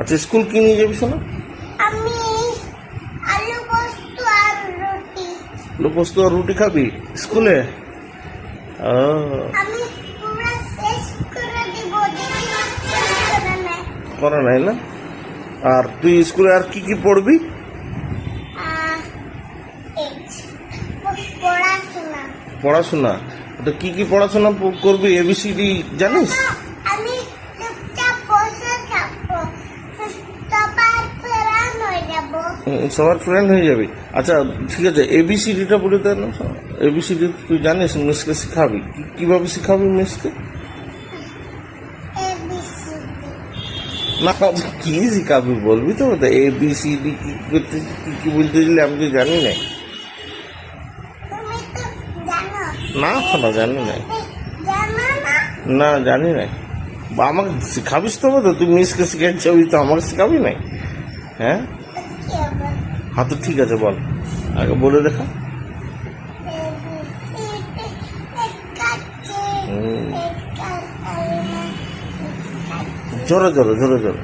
আচ্ছা স্কুল কি নিয়ে যাবি শোনা? আমি আলু পোস্ত আর রুটি। লোপস্ত আর রুটি খাবি স্কুলে? আমি পুরো শেষ করে দিব করে নাই না? আর তুই স্কুলে আর কি কি পড়বি? পড়াশোনা। পড়াশোনা। তো কি কি পড়াশোনা করবি? এবিসিডি জানিস না, আমি চুপচাপ বসে থাকব সবার ফেরান হয়ে যাব হুম, সবার ফ্রেন্ড হয়ে যাবে। আচ্ছা ঠিক আছে এবিসিডিটা বলে দেন এবিসিডি তুই জানিস মিসকে শিখাবি। কীভাবে শিখাবি মিসকে? না কি শিখাবি বলবি তো? এ বি সি ডি কি করতে কি কি বলতে দিলে আমি তো জানি না। না না জানি না। না? জানি না। বা আমাকে শিখাবিস তো তুই মিসকে শিখাচ্ছি তো আমাকে শিখাবি না। হ্যাঁ? হবে হ্যাঁ তো ঠিক আছে বল। আগে বলে দেখা। জোরে জোরে জোরে জোরে।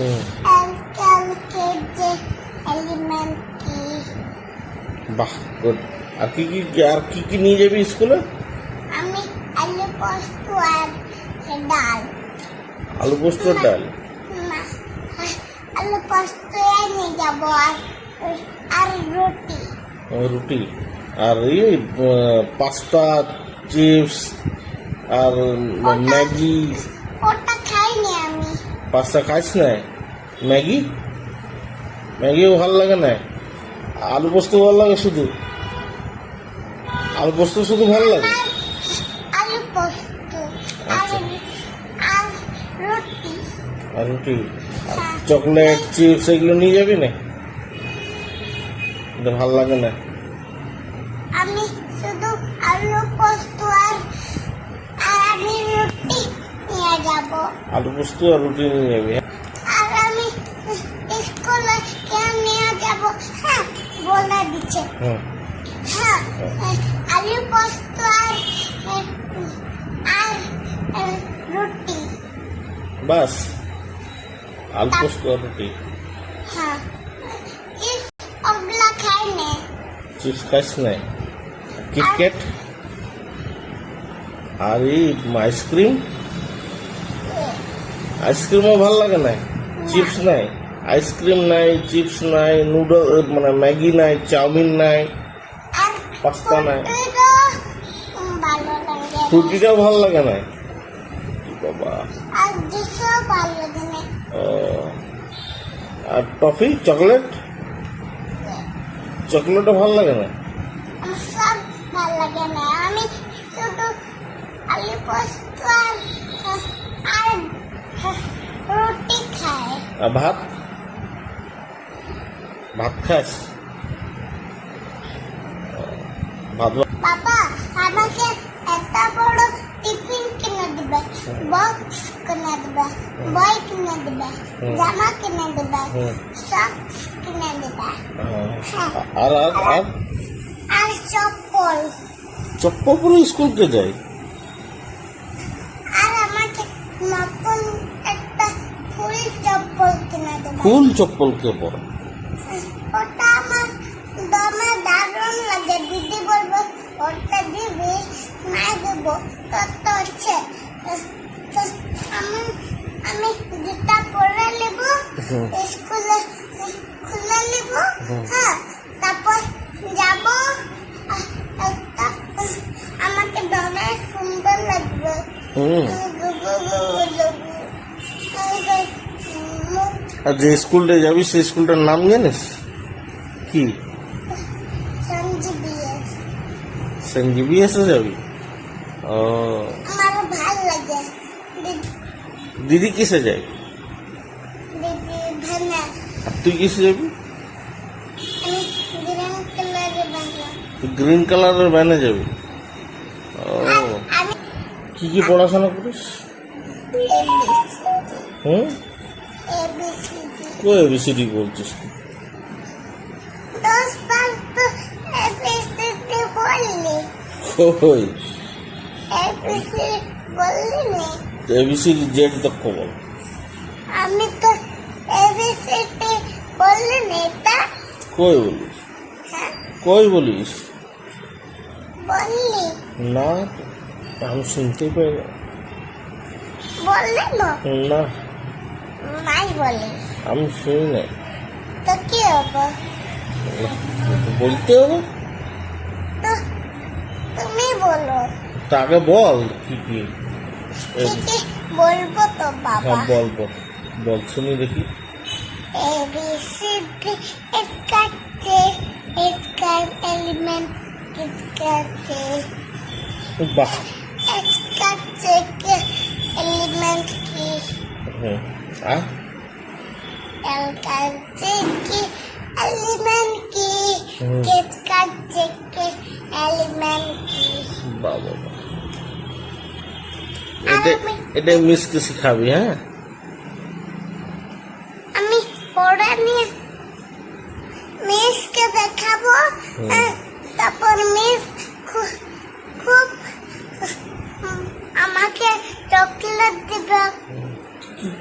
হুম। বাহ গুড আর কি কি আর কি কি নিয়ে যাবি স্কুলে? আমি আলু পোস্ত আর ডাল। আলু পোস্তর ডাল? আলু পোস্ত নিয়ে যাব আর আর রুটি। রুটি। আর এই পাস্তা চিপস আর ম্যাগি। ওটা খাইনি আমি। পাস্তা খাইস না ম্যাগি? ম্যাগিও ভালো লাগে না আলু পোস্ত ভালো লাগে শুধু? আলু পোস্ত শুধু ভালো লাগে? আলু পোস্ত আচ্ছা। আর রুটি। আর রুটি? হ্যাঁ। চকলেট চিপস এগুলো নিয়ে যাবি না? এটা ভালো লাগে না। আমি শুধু আলু পোস্ত আর আমি রুটি নিয়ে যাব। আলু পোস্ত আর রুটি নিয়ে যাবি হ্যাঁ? আর আমি স্কুলে কেন নিয়ে যাব? হ্যাঁ বলে দিচ্ছে। হুম হ্যাঁ আলু পোস্ত আর আর রুটি। বাস। আলু পোস্ত আর রুটি। হ্যাঁ। চিপস ওগুলা খাই নে। চিপস খাইস না? কিটক্যাট আর এই আইসক্রিম? আইসক্রিমও ভালো লাগে না। চিপস নাই? আইসক্রিম নাই চিপস নাই নুডল মানে ম্যাগি নাই চাউমিন নাই পাস্তা নাই। ফুটিরও, উম, ভালো লাগে। না? বাবা। আর টফি চকলেট? চকলেটও ভালো লাগে না? সব ভালো লাগে না। আমি শুধু আলু পোস্ত আর আর রুটি খাই। আর ভাত? ভাত খাস ভাত বাবা আমাকে এত বড় টিফিন কিনে দিবে বক্স কিনে দিবে বই কিনে দিবে জামা কিনে দিবে সক্স কিনে দিবে। আর আর আর? আর চপ্পল। চপ্পল পরে স্কুলকে যাই আর আমাকে নতুন একটা ফুল চপ্পল কিনে দেবে। ফুল চপ্পল কে পরে ওটা আমার দমে দারুণ লাগে দিদি বলব ওটা দিবি না দেবো তত হচ্ছে তো আমি আমি জুতা পরে নেব হুম। স্কুলে খুলে নেব। হ্যাঁ তারপর যাব। আমাকে দমে সুন্দর লাগবে। আর যে স্কুলটা যাবি সেই স্কুলটার নাম জানিস? কি? সঞ্জীবিয়ে সেন্ট জিবিএসে যাবি? ও। দিদি কিসে যায়? তুই কিসে যাবি গ্রিন কালারের ভ্যানে যাবি? ও। কি কি পড়াশোনা করিস? হুম? কই এবিসিডি বলছিস তুই? তো কই এবিসিডি জেড তক বল। আমি তো কই বলিস? হ্যাঁ। কই বলিস? বললি। না আমি শুনতেই পাই না। বললি না? না। নাই বলি। আমি শুনি না। তো কি হব? বলতে হবে। তুমি বলো। তাকে বল কি কি? বলব তো বাবা? হ্যাঁ বল শুনি দেখি A B C D it got the it got element it got the বাহ it got the element key hmm ah L got the key element key Hmm. it got the key element key বাহ বাহ বাহ। এটা এটা মিসকে শিখাবি হ্যাঁ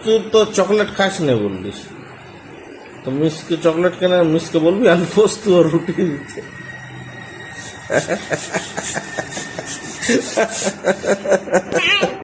তুই তো চকলেট খাস না বললিস। তো মিসকে চকলেট কেন মিসকে বলবি, আমি পোস্ত আর রুটি দিচ্ছে।